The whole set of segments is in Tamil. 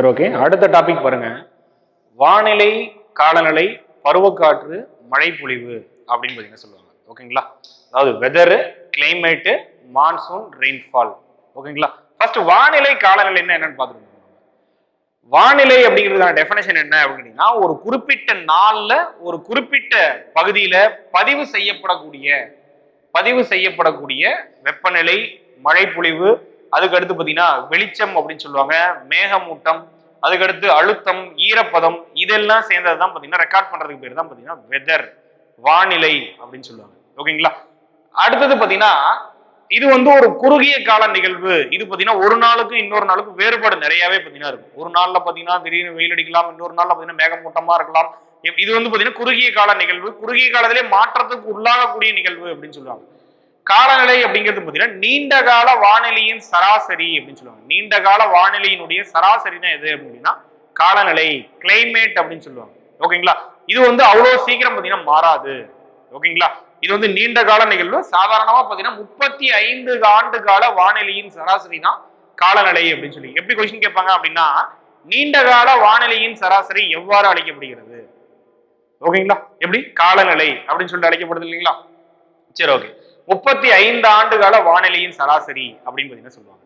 சரி ஓகே அடுத்த டாபிக் பாருங்க. வானிலை காலநிலை பருவக்காற்று மழைப்பொழிவு அப்படின்னு பார்த்தீங்கன்னா சொல்லுவாங்க. ஓகேங்களா அதாவது வெதரு கிளைமேட்டு மான்சூன் ரெயின்ஃபால் ஓகேங்களா ஃபர்ஸ்ட் வானிலை காலநிலை என்னன்னு பார்த்துருக்கோம் வானிலை அப்படிங்கிறதுக்கான டெஃபினேஷன் என்ன அப்படின்னா ஒரு குறிப்பிட்ட நாளில் ஒரு குறிப்பிட்ட பகுதியில் பதிவு செய்யப்படக்கூடிய பதிவு செய்யப்படக்கூடிய வெப்பநிலை மழைப்பொழிவு அதுக்கு அடுத்து பார்த்தீங்கன்னா வெளிச்சம் அப்படின்னு சொல்லுவாங்க மேகமூட்டம் அதுக்கடுத்து அழுத்தம் ஈரப்பதம் இதெல்லாம் சேர்ந்தது தான் பார்த்தீங்கன்னா ரெக்கார்ட் பண்றதுக்கு பேர் தான் பார்த்தீங்கன்னா வெதர் வானிலை அப்படின்னு சொல்லுவாங்க. ஓகேங்களா? அடுத்தது பார்த்தீங்கன்னா இது வந்து ஒரு குறுகிய கால நிகழ்வு. இது பார்த்தீங்கன்னா ஒரு நாளுக்கு இன்னொரு நாளுக்கு வேறுபாடு நிறையவே பார்த்தீங்கன்னா இருக்கும். ஒரு நாள்ல பார்த்தீங்கன்னா திடீர்னு வெயில் அடிக்கலாம் இன்னொரு நாள்ல பார்த்தீங்கன்னா மேகமூட்டமா இருக்கலாம். இது வந்து பார்த்தீங்கன்னா குறுகிய கால நிகழ்வு. குறுகிய காலத்திலே மாற்றத்துக்கு உள்ளாகக்கூடிய நிகழ்வு அப்படின்னு சொல்லுவாங்க. காலநிலை அப்படிங்கிறது பார்த்தீங்கன்னா நீண்ட கால வானிலையின் சராசரி அப்படின்னு சொல்லுவாங்க. நீண்ட கால வானிலையினுடைய சராசரினா எது அப்படின்னா காலநிலை கிளைமேட் அப்படின்னு சொல்லுவாங்க. ஓகேங்களா? இது வந்து அவ்வளவு சீக்கிரம் பார்த்தீங்கன்னா மாறாது. ஓகேங்களா? இது வந்து நீண்ட கால நிகழ்வு. சாதாரணமா பார்த்தீங்கன்னா முப்பத்தி ஐந்து ஆண்டு கால வானிலையின் சராசரி தான் காலநிலை அப்படின்னு சொல்லி. எப்படி கொஸ்டின் கேட்பாங்க அப்படின்னா நீண்ட கால வானிலையின் சராசரி எவ்வாறு அழைக்கப்படுகிறது? ஓகேங்களா? எப்படி? காலநிலை அப்படின்னு சொல்லிட்டு அழைக்கப்படுது இல்லைங்களா? சரி ஓகே. முப்பத்தி ஐந்து ஆண்டு கால வானிலையின் சராசரி அப்படின்னு பார்த்தீங்கன்னா சொல்லுவாங்க.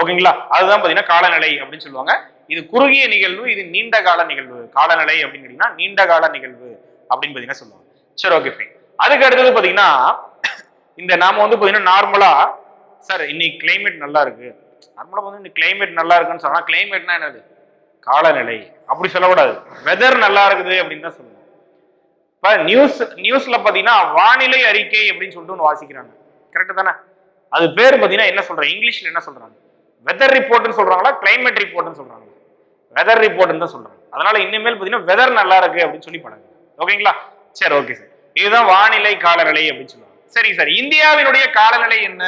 ஓகேங்களா? அதுதான் பார்த்தீங்கன்னா காலநிலை அப்படின்னு சொல்லுவாங்க. இது குறுகிய நிகழ்வு இது நீண்ட கால நிகழ்வு. காலநிலை அப்படின்னு கேட்டீங்கன்னா நீண்ட கால நிகழ்வு அப்படின்னு பார்த்தீங்கன்னா சொல்லுவாங்க. சரி ஓகே ஃபைன் அதுக்கு அடுத்தது பார்த்தீங்கன்னா இந்த நாம வந்து பார்த்தீங்கன்னா நார்மலா சார் இன்னைக்கு கிளைமேட் நல்லா இருக்கு. நார்மலா வந்து இன்னைக்கு கிளைமேட் நல்லா இருக்குன்னு சொன்னா கிளைமேட்னா என்னது? காலநிலை. அப்படி சொல்லக்கூடாது. வெதர் நல்லா இருக்குது அப்படின்னு தான் சொல்லுவோம். இப்ப நியூஸ் நியூஸ்ல பாத்தீங்கன்னா வானிலை அறிக்கை அப்படின்னு சொல்லிட்டு ஒன்று வாசிக்கிறாங்க. கரெக்டு தானே? அது பேர் பார்த்தீங்கன்னா என்ன சொல்றாங்க? இங்கிலீஷ்ல என்ன சொல்றாங்க? வெதர் ரிப்போர்ட்னு சொல்றாங்களா? கிளைமேட் ரிப்போர்ட்னு சொல்றாங்க வெதர் ரிப்போர்ட்னு தான் சொல்றாங்க. அதனால இனிமேல் பார்த்தீங்கன்னா வெதர் நல்லா இருக்கு அப்படின்னு சொல்லி பழங்க ஓகேங்களா? சரி ஓகே சார் இதுதான் வானிலை காலநிலை அப்படின்னு சொல்லுவாங்க. சரிங்க சார். இந்தியாவினுடைய காலநிலை என்ன?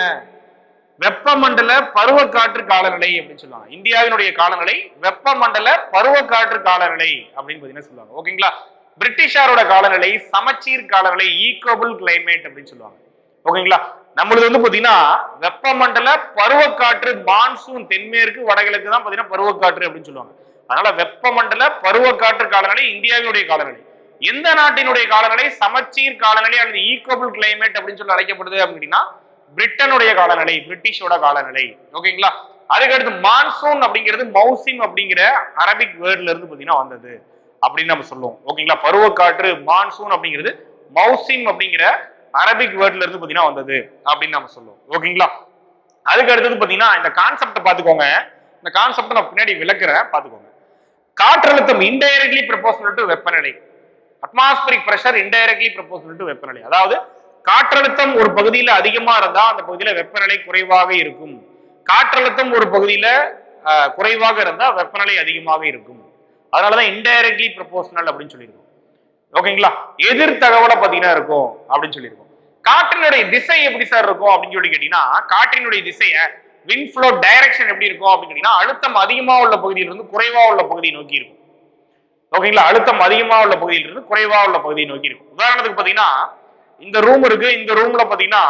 வெப்பமண்டல பருவக்காற்று காலநிலை அப்படின்னு சொல்லுவாங்க. இந்தியாவினுடைய காலநிலை வெப்பமண்டல பருவக்காற்று காலநிலை அப்படின்னு பார்த்தீங்கன்னா சொல்லுவாங்க. ஓகேங்களா? பிரிட்டிஷாரோட காலநிலை சமச்சீர் காலநிலை ஈக்குவபிள் கிளைமேட் அப்படின்னு சொல்லுவாங்க. ஓகேங்களா? நம்மளுது வந்து பாத்தீங்கன்னா வெப்பமண்டல பருவக்காற்று மான்சூன் தென்மேற்கு வடகிழக்கு தான் பாத்தீங்கன்னா பருவக்காற்று அப்படின்னு சொல்லுவாங்க. அதனால வெப்பமண்டல பருவக்காற்று காலநிலை இந்தியாவினுடைய காலநிலை. எந்த நாட்டினுடைய காலநிலை? சமச்சீர் காலநிலை அல்லது ஈக்குவபிள் கிளைமேட் அப்படின்னு சொல்லி அழைக்கப்படுது அப்படின்னா பிரிட்டனுடைய காலநிலை பிரிட்டிஷோட காலநிலை. ஓகேங்களா? அதுக்கடுத்து மான்சூன் அப்படிங்கிறது மௌசிம் அப்படிங்கிற அரபிக் வேர்ட்ல இருந்து பாத்தீங்கன்னா வந்தது. அப்படின்னு நம்ம சொல்லுவோம். ஓகேங்களா? பருவக்காற்று மான்சூன் அப்படிங்கிறது மௌசிம் அப்படிங்கிற அரபிக் வேர்ட்ல இருந்து பாத்தீங்கன்னா வந்தது அப்படின்னு நம்ம சொல்லுவோம். ஓகேங்களா? அதுக்கு அடுத்தது பாத்தீங்கன்னா இந்த கான்செப்டை பாத்துக்கோங்க. இந்த கான்செப்டை நான் பின்னாடி விளக்குறேன். பாத்துக்கோங்க. காற்றழுத்தம் இன்டைரக்ட்லி ப்ரொபோஷனல் டு வெப்பநிலை. Atmospheric pressure indirectly proportional to வெப்பநிலை. அதாவது காற்றழுத்தம் ஒரு பகுதியில அதிகமா இருந்தா அந்த பகுதியில வெப்பநிலை குறைவாக இருக்கும். காற்றழுத்தம் ஒரு பகுதியில குறைவாக இருந்தா வெப்பநிலை அதிகமாக இருக்கும். அதனாலதான் இன்டைரக்ட்லி ப்ரொபோஷனல் அப்படின்னு சொல்லியிருக்கோம். ஓகேங்களா எதிர் தகவலை பார்த்தீங்கன்னா இருக்கும் அப்படின்னு சொல்லியிருக்கோம். காற்றினுடைய திசை எப்படி சார் இருக்கும் அப்படின்னு சொல்லி கேட்டீங்கன்னா காற்றினுடைய திசையை வின் ஃப்ளோ டைரக்ஷன் எப்படி இருக்கும் அப்படின்னு கேட்டீங்கன்னா அழுத்தம் அதிகமாக உள்ள பகுதியிலிருந்து குறைவா உள்ள பகுதியை நோக்கி இருக்கும். ஓகேங்களா அழுத்தம் அதிகமாக உள்ள பகுதியிலிருந்து குறைவா உள்ள பகுதியை நோக்கி இருக்கும். உதாரணத்துக்கு பார்த்தீங்கன்னா இந்த ரூம் இருக்கு. இந்த ரூம்ல பார்த்தீங்கன்னா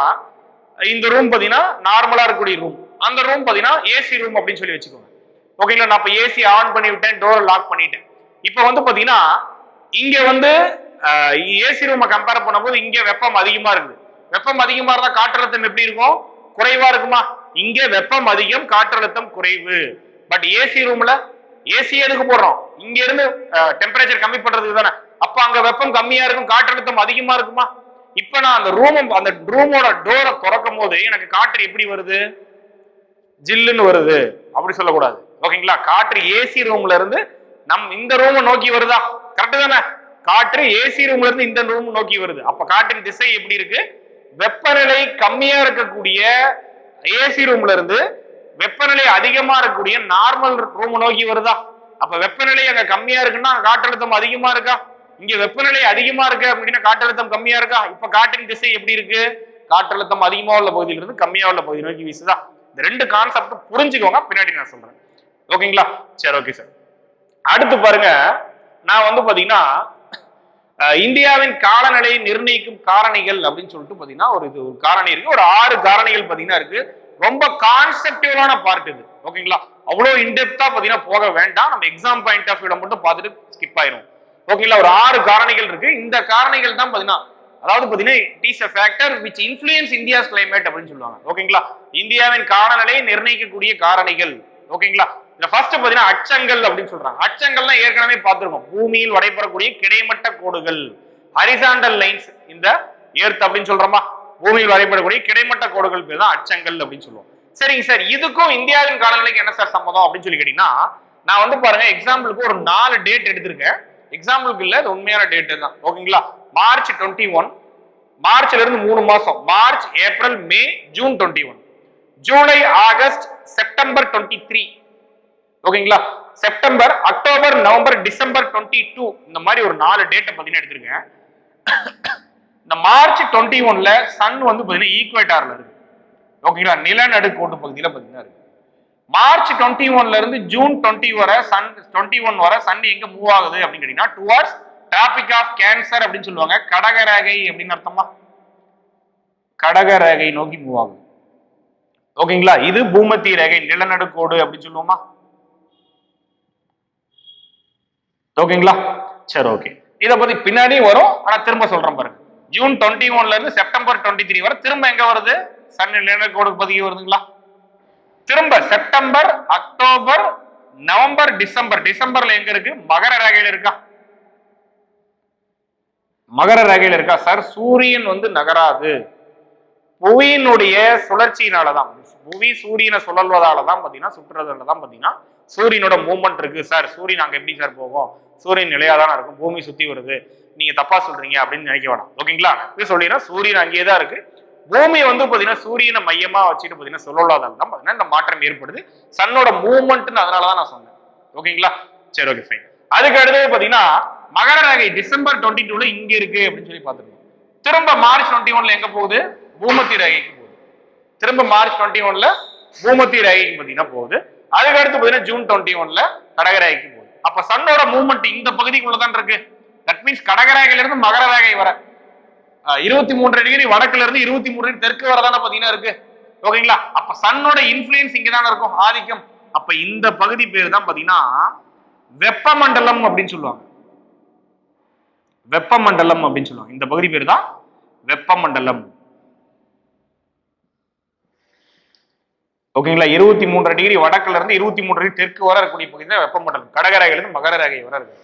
இந்த ரூம் பார்த்தீங்கன்னா நார்மலா இருக்கக்கூடிய ரூம் அந்த ரூம் பார்த்தீங்கன்னா ஏசி ரூம் அப்படின்னு சொல்லி வச்சுக்கோங்க. ஓகேங்களா நான் இப்ப ஏசி ஆன் பண்ணி விட்டேன் டோரை லாக் பண்ணிட்டேன். இப்போ வந்து பாத்தீங்கன்னா இங்க வந்து ஏசி ரூமை கம்பேர் பண்ணும்போது இங்க வெப்பம் அதிகமா இருக்குது. வெப்பம் அதிகமா இருந்தா காற்றழுத்தம் எப்படி இருக்கும்? குறைவா இருக்குமா? இங்க வெப்பம் அதிகம் காற்றழுத்தம் குறைவு. பட் ஏசி ரூம்ல ஏசி எதுக்கு போடுறோம்? இங்க இருந்து டெம்பரேச்சர் கம்மி பண்றதுக்கு தானே. அப்ப அங்க வெப்பம் கம்மியா இருக்கும் காற்றழுத்தம் அதிகமா இருக்குமா? இப்ப நான் அந்த ரூம் அந்த ரூமோட டோரை திறக்கும் போது எனக்கு காற்று எப்படி வருது? ஜில்லுன்னு வருது. அப்படி சொல்லக்கூடாது. ஓகேங்களா? காற்று ஏசி ரூம்ல இருந்து நம் இந்த ரூமை நோக்கி வருதா? கரெக்ட் தானே? காற்று ஏசி ரூம்ல இருந்து இந்த ரூம் நோக்கி வருது. அப்ப காற்றின் திசை எப்படி இருக்கு? வெப்பநிலை கம்மியா இருக்கக்கூடிய ஏசி ரூம்ல இருந்து வெப்பநிலை அதிகமா இருக்கக்கூடிய நார்மல் ரூம் நோக்கி வருதா? அப்ப வெப்பநிலை அங்க கம்மியா இருக்குன்னா காற்றழுத்தம் அதிகமா இருக்கா? இங்க வெப்பநிலை அதிகமா இருக்கு அப்படின்னா காற்றழுத்தம் கம்மியா இருக்கா? இப்ப காற்றின் திசை எப்படி இருக்கு? காற்றழுத்தம் அதிகமா உள்ள பகுதியில இருந்து கம்மியா உள்ள பகுதி நோக்கி வீசுதா? இந்த ரெண்டு கான்செப்ட் புரிஞ்சுக்கோங்க. பின்னாடி நான் சொல்றேன். ஓகேங்களா? சரி ஓகே சார் அடுத்து பாருங்க. நான் வந்து பாத்தீங்கன்னா இந்தியாவின் காலநிலையை நிர்ணயிக்கும் காரணிகள் அப்படின்னு சொல்லிட்டு பாத்தீங்கன்னா ஒரு இது ஒரு காரணி இருக்கு. ஒரு ஆறு காரணிகள் பாத்தீங்கன்னா இருக்கு. ரொம்ப கான்செப்டுவலான பார்ட் இது. ஓகேங்களா? அவ்வளவு இன்டெப்தா பாத்தீங்கன்னா போக வேண்டாம். நம்ம எக்ஸாம் பாயிண்ட் ஆஃப் வியூல மட்டும் பார்த்துட்டு ஸ்கிப் ஆயிரும். ஓகேங்களா? ஒரு ஆறு காரணிகள் இருக்கு. இந்த காரணிகள் தான் பாத்தீங்கன்னா அதாவது பாத்தீங்கன்னா it is a factor which influence India's climate அப்படின்னு சொல்லுவாங்க. ஓகேங்களா? இந்தியாவின் காலநிலையை நிர்ணயிக்கக்கூடிய காரணிகள். ஓகேங்களா? இந்த ஃபர்ஸ்ட் பாத்தீங்கன்னா அச்சங்கள் அப்படின்னு சொல்றாங்க. அச்சங்கள்னா ஏற்கனவே பார்த்துருக்கோம். பூமியில் வரைபடக்கூடிய கிடைமட்ட கோடுகள். ஹரிசாண்டல் லைன்ஸ் இந்த எர்த் அப்படின்னு சொல்றோமா? பூமியில் வரைபடக்கூடிய கிடைமட்ட கோடுகள் பேர் தான் அச்சங்கள் அப்படின்னு சொல்லுவோம். சரிங்க சார் இதுக்கும் இந்தியாவின் காலநிலைக்கு என்ன சார் சம்மதம் அப்படின்னு சொல்லி கேட்டீங்கன்னா நான் வந்து பாருங்க எக்ஸாம்பிளுக்கு ஒரு நாலு டேட் எடுத்திருக்கேன். எக்ஸாம்பிளுக்கு இல்ல இது உண்மையான டேட் தான். ஓகேங்களா? மார்ச் டுவெண்ட்டி ஒன் மார்ச்ல இருந்து மூணு மாசம். March April May June twenty one July August September twenty three ஓகேங்களா? September October November December twenty two இந்த மாதிரி ஒரு நாலு டேட்டை பார்த்தீங்கன்னா எடுத்திருக்கேன். இந்த மார்ச் டுவெண்ட்டி ஒன்ல சன் வந்து பார்த்தீங்கன்னா ஈக்குவேட்டார்ல இருக்கு. ஓகேங்களா? நிலநடுக்கோட்டு பகுதியில் பார்த்தீங்கன்னா இருக்கு. மார்ச் டுவெண்ட்டி ஒன்ல இருந்து ஜூன் டுவெண்ட்டி வரை சன் டுவெண்ட்டி ஒன் வரை சன் எங்க மூவ் ஆகுது அப்படின்னு கேட்டீங்கன்னா டுவர்ட்ஸ் டிராபிக் ஆஃப் கேன்சர் அப்படின்னு சொல்லுவாங்க. கடகரேகை அப்படின்னு அர்த்தமா? கடகரேகை நோக்கி மூவ் ஆகுது. ஓகேங்களா? இது பூமத்தி ரேகை நிலநடுக்கோடு அப்படின்னு சொல்லுவோமா? ஓகேங்களா? சரி ஓகே. இதை பத்தி பின்னாடி வரும். ஆனா திரும்ப சொல்றேன் பாருங்க. ஜூன் டுவெண்ட்டி ஒன்ல இருந்து செப்டம்பர் டுவெண்ட்டி த்ரீ வரை திரும்ப எங்க வருது? சன் நிலநடுக்கோடு பகுதி வருதுங்களா? திரும்ப செப்டம்பர் அக்டோபர் நவம்பர் டிசம்பர் டிசம்பர்ல எங்க இருக்கு? மகர ரேகையில இருக்கா? மகர ரேகையில இருக்கா? சார் சூரியன் வந்து நகராது. புவியினுடைய சுழற்சியினாலதான் புவி சூரியனை சுழல்வதால தான் பாத்தீங்கன்னா சுற்றுறதுல தான் பாத்தீங்கன்னா சூரியனோட மூவ்மெண்ட் இருக்கு சார் சூரியன் அங்க எப்படி சார் போகும்? சூரியன் நிலையாதானே இருக்கும் பூமி சுத்தி வருது. நீங்க தப்பா சொல்றீங்க அப்படின்னு நினைக்க வேணாம். ஓகேங்களா? இது சொல்லிடுறேன். சூரியன் அங்கேயே தான் இருக்கு. பூமி வந்து பாத்தீங்கன்னா சூரியனை மையமா வச்சுட்டு பாத்தீங்கன்னா சுழலாதால தான் பாத்தீங்கன்னா இந்த மாற்றம் ஏற்படுது. சன்னோட மூவ்மெண்ட்னு அதனாலதான் நான் சொன்னேன். ஓகேங்களா? சரி ஓகே ஃபைன் அதுக்கு அடுத்தது பாத்தீங்கன்னா மகர ரகை டிசம்பர் டுவெண்ட்டி டூல இங்க இருக்கு அப்படின்னு சொல்லி பார்த்துருக்கோம். திரும்ப மார்ச் டுவெண்ட்டி ஒன்ல எங்க போகுது? பூமத்தி ரேகைக்கு போகுது. திரும்ப மார்ச் டுவெண்ட்டி ஒன்ல பூமத்தி ரேகைக்கு பார்த்தீங்கன்னா போகுது. அதுக்கு அடுத்து ஜூன் டுவெண்ட்டி ஒன்ல கடகரேகைக்கு போகுது. அப்ப சன்னோட மூவ்மெண்ட் இந்த பகுதிக்குள்ளதான் இருக்கு. தட் மீன்ஸ் கடகரேகையில இருந்து மகர ரேகை வர. இருபத்தி மூன்று டிகிரி வடக்குல இருந்து இருபத்தி மூணு டிகிரி தெற்கு வர தானே பாத்தீங்கன்னா இருக்கு. ஓகேங்களா? அப்ப சன்னோட இன்ஃபுளுயன்ஸ் இங்க தானே இருக்கும். ஆதிக்கம். அப்ப இந்த பகுதி பேர் தான் பாத்தீங்கன்னா வெப்பமண்டலம் அப்படின்னு சொல்லுவாங்க. வெப்பமண்டலம் அப்படின்னு சொல்லுவாங்க. இந்த பகுதி பேர் தான் வெப்பமண்டலம். ஓகேங்களா? இருபத்தி மூன்று டிகிரி வடக்குல இருந்து இருபத்தி மூன்று டிகிரி தெற்கு வர இருக்கக்கூடிய பகுதி தான் வெப்பமண்டலம் கடகரேகையில மகர ரேகை வர இருக்கு.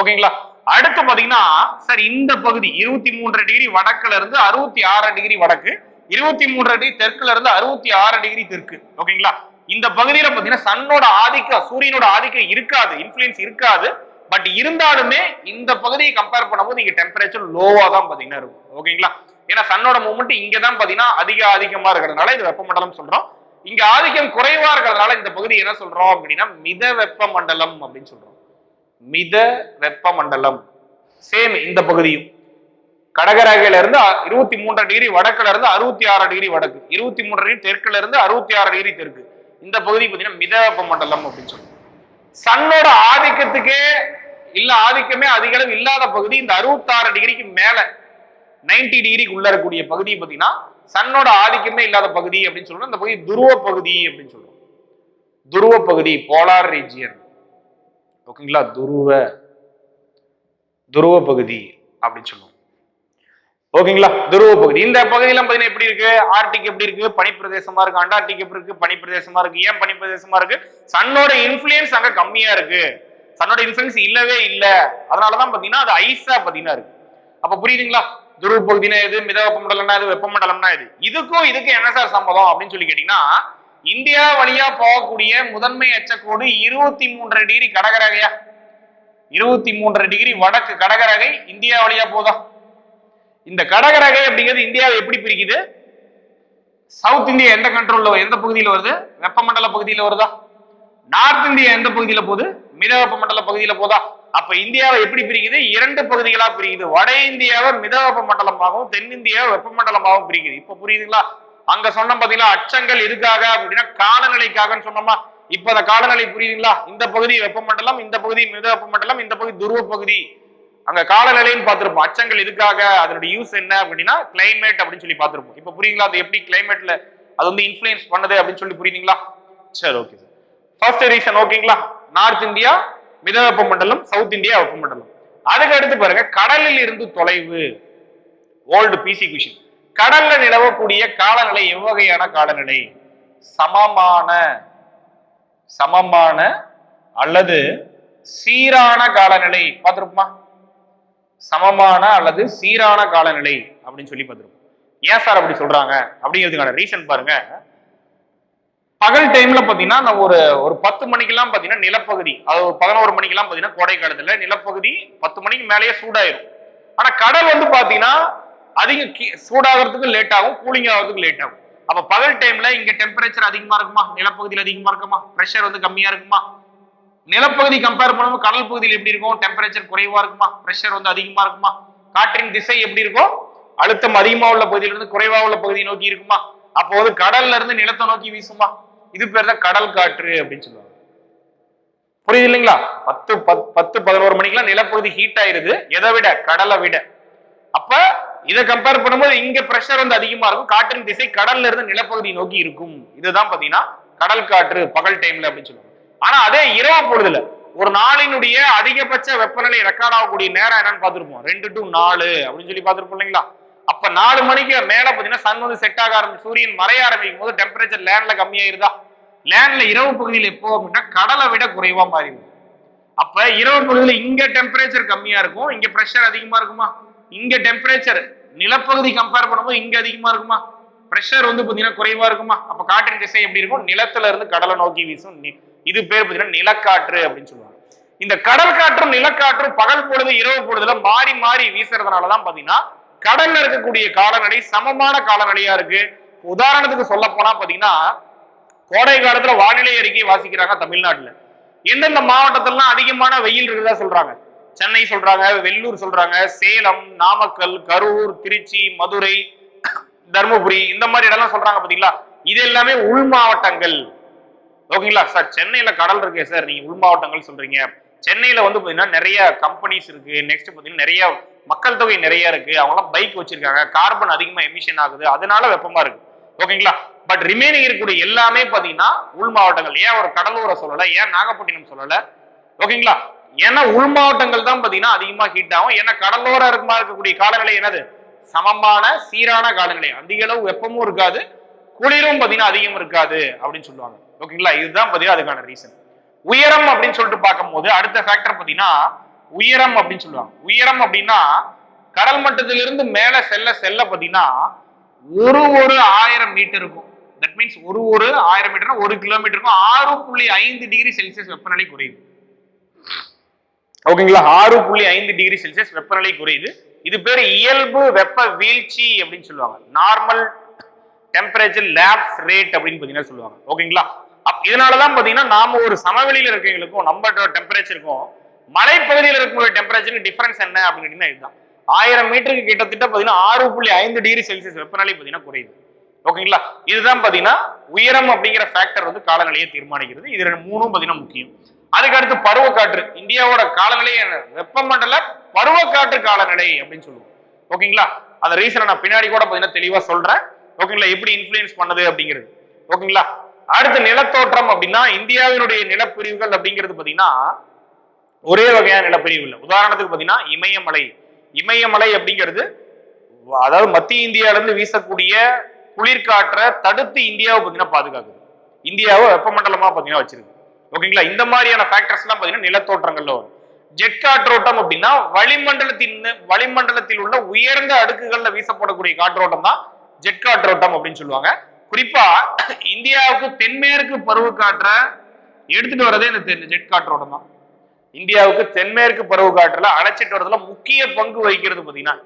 ஓகேங்களா? அடுத்து பாத்தீங்கன்னா சார் இந்த பகுதி இருபத்தி மூன்றரை டிகிரி வடக்குல இருந்து அறுபத்தி ஆறு டிகிரி வடக்கு இருபத்தி மூன்றரை டிகிரி தெற்குல இருந்து அறுபத்தி ஆறு டிகிரி தெற்கு. ஓகேங்களா? இந்த பகுதியில பாத்தீங்கன்னா சன்னோட ஆதிக்கம் சூரியனோட ஆதிக்கம் இருக்காது இன்ஃபுளுன்ஸ் இருக்காது. பட் இருந்தாலுமே இந்த பகுதியை கம்பேர் பண்ணும்போது இங்க டெம்பரேச்சர் லோவா தான் பாத்தீங்கன்னா இருக்கும். ஓகேங்களா? ஏன்னா சன்னோட மூவ்மெண்ட் இங்க தான் பாத்தீங்கன்னா அதிக ஆதிக்கமா இருக்கிறதுனால இது வெப்பமண்டலம் சொல்றோம். இங்க ஆதிக்கம் குறைவா இருக்கிறதுனால இந்த பகுதி என்ன சொல்றோம் அப்படின்னா மித வெப்ப மண்டலம் அப்படின்னு சொல்றோம். மித வெப்ப மண்டலம் சேம் இந்த பகுதியும். கடகரேகையில இருந்து இருபத்தி மூன்று டிகிரி வடக்குல இருந்து அறுபத்தி ஆறு டிகிரி வடக்கு. இருபத்தி மூன்று டிகிரி தெற்குல இருந்து அறுபத்தி ஆறு டிகிரி தெற்கு. இந்த பகுதி பார்த்தீங்கன்னா மித வெப்பமண்டலம் அப்படின்னு சொல்லுவோம் சன்னோட ஆதிக்கத்துக்கே இல்ல ஆதிக்கமே அதிக அளவு இல்லாத பகுதி இந்த அறுபத்தாறு டிகிரிக்கு மேல. நைன்டி டிகிரிக்கு உள்ள இருக்கக்கூடிய பகுதி பாத்தீங்கன்னா சன்னோட ஆதிக்கமே இல்லாத பகுதி அப்படின்னு சொல்லணும் இந்த பகுதி துருவ பகுதி அப்படின்னு சொல்றோம். துருவ பகுதி போலார் ரீஜியன் ஓகேங்களா? துருவ. துருவ பகுதி அப்படின்னு சொல்லுவோம் ஓகேங்களா? துருவ பகுதி. இந்த பகுதியெல்லாம் பாத்தீங்கன்னா எப்படி இருக்கு? ஆர்டிக் எப்படி இருக்கு? பனிப்பிரதேசமா இருக்கு. அண்டார்டிக் எப்படி இருக்கு? பனிப்பிரதேசமா இருக்கு. ஏன் பனிப்பிரதேசமா இருக்கு? சன்னோட இன்ஃபுளுயன்ஸ் அங்க கம்மியா இருக்கு. சன்னோட இன்ஃபுளுயன்ஸ் இல்லவே இல்ல. அதனாலதான் பாத்தீங்கன்னா அது ஐஸா பாத்தீங்கன்னா இருக்கு. அப்ப புரியுதுங்களா? துருவ பகுதினா எது மித வெப்பமண்டலம்னா எது வெப்பமண்டலம்னா எது? இதுக்கும் இதுக்கும் என்ன சார் சம்மதம் அப்படின்னு சொல்லி கேட்டீங்கன்னா இந்தியா வழியா போகக்கூடிய முதன்மை அச்சக்கோடு இருபத்தி மூன்றரை டிகிரி கடகரகையா? இருபத்தி மூன்றரை டிகிரி வடக்கு கடகரகை இந்தியா வழியா போதா? இந்த கடகரகை அப்படிங்கிறது இந்தியாவை எப்படி பிரிக்குது? சவுத் இந்தியா எந்த கண்ட்ரோல்ல எந்த பகுதியில வருது? வெப்பமண்டல பகுதியில வருதா? நார்த் இந்தியா எந்த பகுதியில போகுது? மித வெப்பமண்டல பகுதியில போதா? அப்ப இந்தியாவை எப்படி பிரிக்குது? இரண்டு பகுதிகளா பிரிக்குது. வட இந்தியாவை மித வெப்பமண்டலமாகவும் தென்னிந்தியாவை வெப்பமண்டலமாகவும் பிரிக்குது. இப்ப புரியுதுங்களா? அங்க சொன்ன பாத்தீங்களா? அச்சங்கள் இருக்காக அப்படின்னா காலநிலைக்காகன்னு சொன்னோமா? இப்ப அந்த காலநிலை புரியுதுங்களா? இந்த பகுதி வெப்பமண்டலம் இந்த பகுதி மித வெப்பமண்டலம் இந்த பகுதி துருவ பகுதி. அங்க காலநிலைன்னு பார்த்திருப்போம். அச்சங்கள் இதுக்காக அதனுடைய யூஸ் என்ன அப்படின்னா கிளைமேட் அப்படின்னு சொல்லி பார்த்திருப்போம். இப்ப புரியுங்களா அது எப்படி கிளைமேட்ல அது வந்து இன்ஃபுளுயன்ஸ் பண்ணுது அப்படின்னு சொல்லி புரியுதுங்களா? சரி ஓகே சார் ஃபர்ஸ்ட் ரீசன் ஓகேங்களா நார்த் இந்தியா மித வெப்பமண்டலம் சவுத் இந்தியா வெப்பமண்டலம். அதுக்கு அடுத்து பாருங்க கடலில் இருந்து தொலைவு ஓல்டு பிசி கொஷின் கடல்ல நிலவக்கூடிய காலநிலை எவ்வகையான காலநிலை? சமமான சமமான அல்லது சீரான காலநிலை பார்த்துருப்போமா சமமான அல்லது சீரான காலநிலை அப்படின்னு சொல்லி பார்த்துருப்போம் ஏன் சார் அப்படி சொல்றாங்க? அப்படிங்கிறதுக்கான ரீசன் பாருங்க. பகல் டைம்ல பாத்தீங்கன்னா நம்ம ஒரு ஒரு பத்து மணிக்கெல்லாம் பாத்தீங்கன்னா நிலப்பகுதி அது ஒரு பதினோரு மணிக்கெல்லாம் பாத்தீங்கன்னா கோடை காலத்துல நிலப்பகுதி பத்து மணிக்கு மேலேயே சூடாயிரும். ஆனா கடல் வந்து பாத்தீங்கன்னா அதிக கீ- சூடாகிறதுக்கு லேட் ஆகும் கூலிங் ஆகிறதுக்கு லேட் ஆகும். அப்ப பகல் டைம்ல இங்க டெம்பரேச்சர் அதிகமா இருக்குமா? நிலப்பகுதியில் அதிகமா இருக்குமா? ப்ரெஷர் வந்து கம்மியா இருக்குமா? நிலப்பகுதி கம்பேர் பண்ணும்போது கடல் பகுதியில் எப்படி இருக்கும்? டெம்பரேச்சர் குறைவா இருக்குமா? ப்ரெஷர் வந்து அதிகமா இருக்குமா? காற்றின் திசை எப்படி இருக்கும்? அழுத்தம் அதிகமா உள்ள பகுதியிலிருந்து குறைவா உள்ள பகுதியை நோக்கி இருக்குமா? அப்போ வந்து கடல்ல இருந்து நிலத்தை நோக்கி வீசுமா? இது பேர் தான் கடல் காற்று அப்படின்னு சொல்லுவாங்க. புரியுது இல்லைங்களா? பத்து பத்- பத்து பதினோரு மணிக்கெல்லாம் நிலப்பகுதி ஹீட் ஆயிருது. எதை விட? கடலை விட. அப்ப இதை கம்பேர் பண்ணும்போது இங்க பிரஷர் வந்து அதிகமா இருக்கும். காற்றின் திசை கடல்ல இருந்து நிலப்பகுதி நோக்கி இருக்கும். இதுதான் பாத்தீங்கன்னா கடல் காற்று பகல் டைம்ல அப்படின்னு சொல்லுவாங்க. ஆனா அதே இரவு பொழுதுல ஒரு நாளினுடைய அதிகபட்ச வெப்பநிலை ரெக்கார்ட் ஆகக்கூடிய நேரம் என்னன்னு பார்த்துருப்போம். ரெண்டு டு நாலு அப்படின்னு சொல்லி பார்த்துருப்போம் இல்லைங்களா? அப்ப நாலு மணிக்கு மேல பாத்தீங்கன்னா சன் வந்து செட் ஆக ஆரம்பிச்சு சூரியன் மறைய ஆரம்பிக்கும் போது டெம்பரேச்சர் லேண்ட்ல கம்மியாயிருதா? லேண்ட்ல இரவு பகுதியில் எப்போ அப்படின்னா கடலை விட குறைவா மாறிடும் அப்ப இரவு பகுதியில் இங்க டெம்பரேச்சர் கம்மியா இருக்கும் இங்க பிரஷர் அதிகமா இருக்குமா? இங்க டெம்பரேச்சர் நிலப்பகுதி கம்பேர் பண்ணும்போது இங்க அதிகமா இருக்குமா? பிரஷர் வந்து பாத்தீங்கன்னா குறைவா இருக்குமா? அப்ப காற்றின் திசை எப்படி இருக்கும்? நிலத்துல இருந்து கடலை நோக்கி வீசும் இது பேர் பாத்தீங்கன்னா நிலக்காற்று அப்படின்னு சொல்லுவாங்க. இந்த கடல் காற்றும் நிலக்காற்றும் பகல் பொழுது இரவு பொழுதுல மாறி மாறி வீசுறதுனாலதான் பாத்தீங்கன்னா கடல்ல இருக்கக்கூடிய காலநிலை சமமான காலநிலையா இருக்கு. உதாரணத்துக்கு சொல்ல போனா பாத்தீங்கன்னா கோடை காலத்துல வானிலை அறிக்கை வாசிக்கிறாங்க தமிழ்நாட்டுல. எந்தெந்த மாவட்டத்திலாம் அதிகமான வெயில் இருக்குதா சொல்றாங்க. சென்னை சொல்றாங்க வெள்ளூர் சொல்றாங்க சேலம் நாமக்கல் கரூர் திருச்சி மதுரை தருமபுரி இந்த மாதிரி இடம்லாம் சொல்றாங்க பாத்தீங்களா? இது எல்லாமே உள் மாவட்டங்கள். ஓகேங்களா? சார் சென்னையில கடல் இருக்கே சார் நீங்க உள் மாவட்டங்கள் சொல்றீங்க. சென்னையில் வந்து பார்த்தீங்கன்னா நிறைய கம்பெனிஸ் இருக்கு. நெக்ஸ்ட் பார்த்தீங்கன்னா நிறைய மக்கள் தொகை நிறைய இருக்கு. அவங்களாம் பைக் வச்சிருக்காங்க. கார்பன் அதிகமாக எமிஷன் ஆகுது. அதனால வெப்பமா இருக்கு. ஓகேங்களா பட் ரிமைனிங் இருக்கக்கூடிய எல்லாமே பார்த்தீங்கன்னா உள் மாவட்டங்கள். ஏன் ஒரு கடலூரை சொல்லலை? ஏன் நாகப்பட்டினம் சொல்லலை? ஓகேங்களா ஏன்னா உள் மாவட்டங்கள் தான் பார்த்தீங்கன்னா அதிகமாக ஹீட் ஆகும். ஏன்னா கடலோர இருக்குமா இருக்கக்கூடிய காலநிலை என்னது? சமமான சீரான காலநிலை. அதிக அளவு வெப்பமும் இருக்காது. குளிரும் பார்த்தீங்கன்னா அதிகம் இருக்காது அப்படின்னு சொல்லுவாங்க. ஓகேங்களா இதுதான் பார்த்தீங்கன்னா அதுக்கான ரீசன் உயரம் அப்படின்னு சொல்லிட்டு பார்க்கும்போது அடுத்த ஃபேக்டர் பார்த்தீங்கன்னா உயரம் அப்படின்னு சொல்லுவாங்க. உயரம் அப்படின்னா கடல் மட்டத்திலிருந்து மேலே செல்ல செல்ல பார்த்தீங்கன்னா ஒரு ஒரு ஆயிரம் மீட்டர் இருக்கும். தட் மீன்ஸ் ஒரு ஒரு ஆயிரம் மீட்டர்னா ஒரு கிலோமீட்டருக்கும் ஆறு புள்ளி ஐந்து டிகிரி செல்சியஸ் வெப்பநிலை குறையுது. ஓகேங்களா ஆறு புள்ளி ஐந்து டிகிரி செல்சியஸ் வெப்பநிலை குறையுது. இது பேர் இயல்பு வெப்ப வீழ்ச்சி அப்படின்னு சொல்லுவாங்க. நார்மல் டெம்பரேச்சர் லேப்ஸ் ரேட் அப்படின்னு பார்த்தீங்கன்னா சொல்லுவாங்க. ஓகேங்களா இதனாலதான் பாத்தீங்கன்னா நாம ஒரு சமவெளியில இருக்கவங்களுக்கும் நம்ம டெம்பரேச்சருக்கும் மலைப்பகுதியில் இருக்கக்கூடிய டெம்பரேச்சருக்கு டிஃபரன்ஸ் என்ன அப்படின்னு கேட்டீங்கன்னா இதுதான். ஆயிரம் மீட்டருக்கு கிட்டத்தட்ட பாத்தீங்கன்னா ஆறு புள்ளி ஐந்து டிகிரி செல்சியஸ் வெப்பநிலை பாத்தீங்கன்னா குறையுது. ஓகேங்களா இதுதான் பாத்தீங்கன்னா உயரம் அப்படிங்கிற ஃபேக்டர் வந்து காலநிலையை தீர்மானிக்கிறது. இது ரெண்டு மூணும் பாத்தீங்கன்னா முக்கியம். அதுக்கு அடுத்து பருவக்காற்று. இந்தியாவோட காலநிலை வெப்பமண்டல பருவக்காற்று காலநிலை அப்படின்னு சொல்லுவோம். ஓகேங்களா அந்த ரீசனை நான் பின்னாடி கூட பாத்தீங்கன்னா தெளிவா சொல்றேன். ஓகேங்களா எப்படி இன்ஃபுளுயன்ஸ் பண்ணுது அப்படிங்கிறது. ஓகேங்களா அடுத்து நிலத்தோற்றம் அப்படின்னா இந்தியாவினுடைய நிலப்பிரிவுகள் அப்படிங்கிறது பாத்தீங்கன்னா ஒரே வகையான நிலப்பிரிவு இல்லை. உதாரணத்துக்கு பாத்தீங்கன்னா இமயமலை. இமயமலை அப்படிங்கிறது அதாவது மத்திய இந்தியால இருந்து வீசக்கூடிய குளிர்காற்றை தடுத்து இந்தியாவை பாத்தீங்கன்னா பாதுகாக்குது. இந்தியாவை வெப்பமண்டலமா பாத்தீங்கன்னா வச்சிருக்கு. ஓகேங்களா இந்த மாதிரியான ஃபேக்டர்ஸ் எல்லாம் நிலத்தோற்றங்கள்ல வரும். ஜெட் காற்றோட்டம் அப்படின்னா வளிமண்டலத்தின் வளிமண்டலத்தில் உள்ள உயர்ந்த அடுக்குகள்ல வீசப்படக்கூடிய காற்றோட்டம் தான் ஜெட் காற்றோட்டம் அப்படின்னு சொல்லுவாங்க. குறிப்பா இந்தியாவுக்கு தென்மேற்கு பருவக்காற்றை எடுத்துட்டு வரதே இந்த தென் ஜெட் காற்றோட்டம் தான் இந்தியாவுக்கு தென்மேற்கு பருவக்காற்றுல அழைச்சிட்டு வரதுல முக்கிய பங்கு வகிக்கிறது பாத்தீங்கன்னா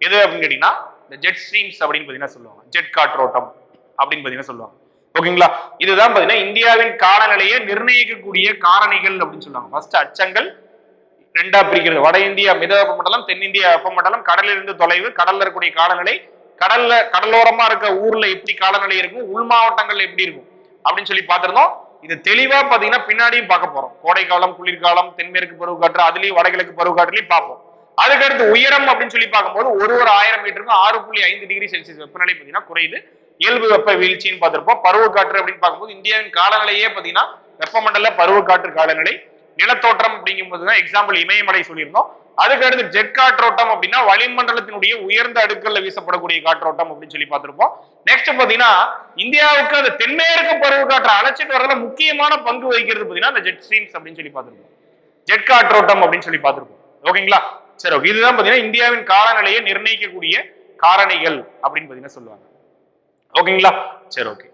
எது அப்படின்னு கேட்டீங்கன்னா இந்த ஜெட் ஸ்ட்ரீம்ஸ் அப்படின்னு பாத்தீங்கன்னா சொல்லுவாங்க. ஜெட் காற்றோட்டம் அப்படின்னு பாத்தீங்கன்னா சொல்லுவாங்க. ஓகேங்களா? இதுதான் பாத்தீங்கன்னா இந்தியாவின் காலநிலையை நிர்ணயிக்கக்கூடிய காரணிகள் அப்படின்னு சொல்லுவாங்க. ஃபர்ஸ்ட் அச்சங்கள் ரெண்டா பிரிக்கிறது. வட இந்தியா மித வெப்பமண்டலம் தென்னிந்தியா வெப்பமண்டலம் கடலிலிருந்து தொலைவு கடல்ல இருக்கக்கூடிய காலநிலை கடல்ல கடலோரமா இருக்க ஊர்ல எப்படி காலநிலை இருக்கும் உள் மாவட்டங்கள்ல எப்படி இருக்கும் அப்படின்னு சொல்லி பார்த்திருந்தோம். இது தெளிவா பாத்தீங்கன்னா பின்னாடியும் பார்க்க போறோம். கோடைக்காலம் குளிர்காலம் தென்மேற்கு பருவக்காற்று அதுலயும் வடகிழக்கு பருவக்காற்றுலயும் பார்ப்போம். அதுக்கடுத்து உயரம் அப்படின்னு சொல்லி பார்க்கும்போது ஒரு ஒரு ஆயிரம் மீட்டருக்கும் ஆறு புள்ளி ஐந்து டிகிரி செல்சியஸ் வெப்பநிலை பாத்தீங்கன்னா குறையுது. இயல்பு வெப்ப வீழ்ச்சின்னு பார்த்திருப்போம். பருவக்காற்று அப்படின்னு பார்க்கும்போது இந்தியாவின் காலநிலையே பாத்தீங்கன்னா வெப்பமண்டல பருவக்காற்று காலநிலை. நிலத்தோற்றம் அப்படிங்கும் போதுதான் எக்ஸாம்பிள் இமயமலை சொல்லியிருந்தோம். அதுக்கு அடுத்து ஜெட் காற்றோட்டம் அப்படின்னா வளிமண்டலத்தினுடைய உயர்ந்த அடுக்கல்ல வீசப்படக்கூடிய காற்றோட்டம் அப்படின்னு சொல்லி பார்த்திருப்போம். நெக்ஸ்ட் பாத்தீங்கன்னா இந்தியாவுக்கு அந்த தென்மேற்கு பருவக்காற்று அழைச்சிட்டு வரதுல முக்கியமான பங்கு வகிக்கிறது பாத்தீங்கன்னா அந்த ஜெட் ஸ்ட்ரீம்ஸ் அப்படின்னு சொல்லி பார்த்திருப்போம். ஜெட் காற்றோட்டம் அப்படின்னு சொல்லி பார்த்திருப்போம். ஓகேங்களா? சரி ஓகே இதுதான் பாத்தீங்கன்னா இந்தியாவின் காலநிலையை நிர்ணயிக்கக்கூடிய காரணிகள் அப்படின்னு பாத்தீங்கன்னா சொல்லுவாங்க. ஓகேங்களா? சரி ஓகே